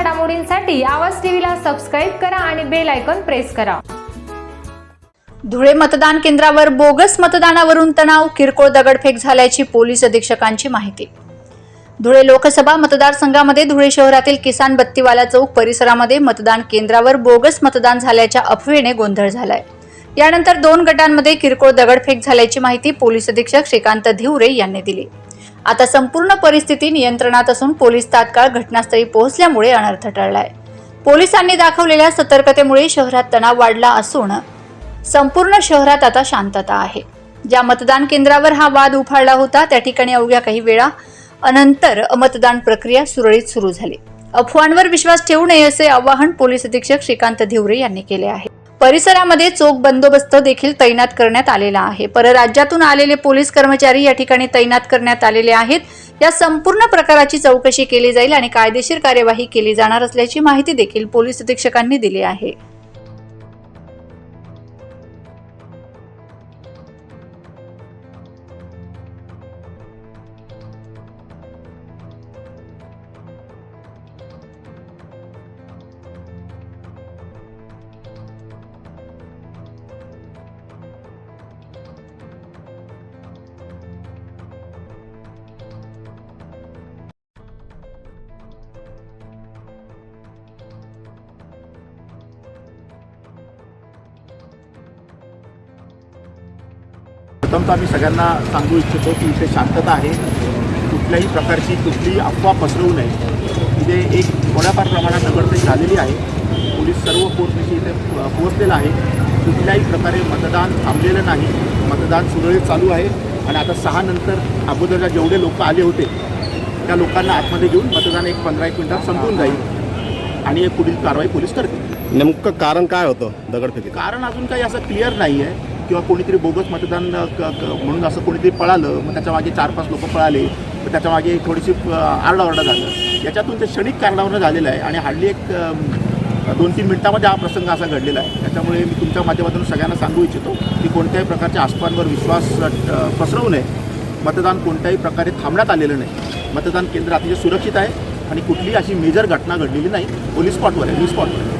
घडामोडींसाठी आवाज टीव्हीला सबस्क्राईब करा आणि बेल आयकॉन प्रेस करा. धुळे मतदान केंद्रावर बोगस मतदानावरून तणाव किरकोळ दगडफेक झाल्याची पोलीस अधीक्षकांची माहिती. धुळे लोकसभा मतदारसंघामध्ये धुळे शहरातील किसान बत्तीवाला चौक परिसरामध्ये मतदान केंद्रावर बोगस मतदान झाल्याच्या अफवेने गोंधळ झालाय. यानंतर दोन गटांमध्ये किरकोळ दगडफेक झाल्याची माहिती पोलीस अधीक्षक श्रीकांत धिवरे यांनी दिली. आता संपूर्ण परिस्थिती नियंत्रणात असून पोलीस तात्काळ घटनास्थळी पोहोचल्यामुळे अनर्थ टळलाय. पोलिसांनी दाखवलेल्या सतर्कतेमुळे शहरात तणाव वाढला असून संपूर्ण शहरात आता शांतता आहे. ज्या मतदान केंद्रावर हा वाद उफाळला होता त्या ठिकाणी अवघ्या काही वेळा अनंतर मतदान प्रक्रिया सुरळीत सुरू झाली. अफवांवर विश्वास ठेवू नये असे आवाहन पोलीस अधीक्षक श्रीकांत धिवरे यांनी केले आहे. परिसरामध्ये चोख बंदोबस्त देखील तैनात करण्यात आलेला आहे. परराज्यातून आलेले पोलीस कर्मचारी या ठिकाणी तैनात करण्यात आलेले आहेत. या संपूर्ण प्रकाराची चौकशी केली जाईल आणि कायदेशीर कार्यवाही केली जाणार असल्याची माहिती देखील पोलीस अधीक्षकांनी दिली आहे. प्रथमतः आम्ही सगळ्यांना सांगू इच्छितो की इथे शांतता आहे. कुठल्याही प्रकारची कुठलीही अफवा पसरवू नये. इथे एक थोड्याफार प्रमाणात दगडफेक झालेली आहे. पोलीस सर्व फोर्सनिशी इथे पोहोचलेला आहे. कुठल्याही प्रकारे मतदान थांबलेलं नाही. मतदान सुरळीत चालू आहे. आणि आता सहा नंतर अगोदरच्या जेवढे लोक आले होते त्या लोकांना आतमध्ये घेऊन मतदान एक पंधरा एक मिनिटात संपून जाईल. आणि एक पुढील कारवाई पोलीस करतील. नेमकं कारण काय होतं दगडफेकीत कारण अजून काही असं क्लिअर नाही आहे किंवा कोणीतरी बोगस मतदान क- म्हणून असं कोणीतरी पळालं मग त्याच्यामागे चार पाच लोक पळाले मग त्याच्यामागे थोडीशी आरडाओरडा झालं. याच्यातून ते क्षणिक कारणावरनं झालेलं आहे आणि हार्डली एक दोन तीन मिनिटामध्ये हा प्रसंग असा घडलेला आहे. त्याच्यामुळे मी तुमच्या माध्यमातून सगळ्यांना सांगू इच्छितो की कोणत्याही प्रकारच्या आसपांवर विश्वास पसरवू नये. मतदान कोणत्याही प्रकारे थांबण्यात आलेलं नाही. मतदान केंद्र अतिशय सुरक्षित आहे आणि कुठलीही अशी मेजर घटना घडलेली नाही. पोलीस स्पॉटवर आहे मी स्पॉटवर आहे.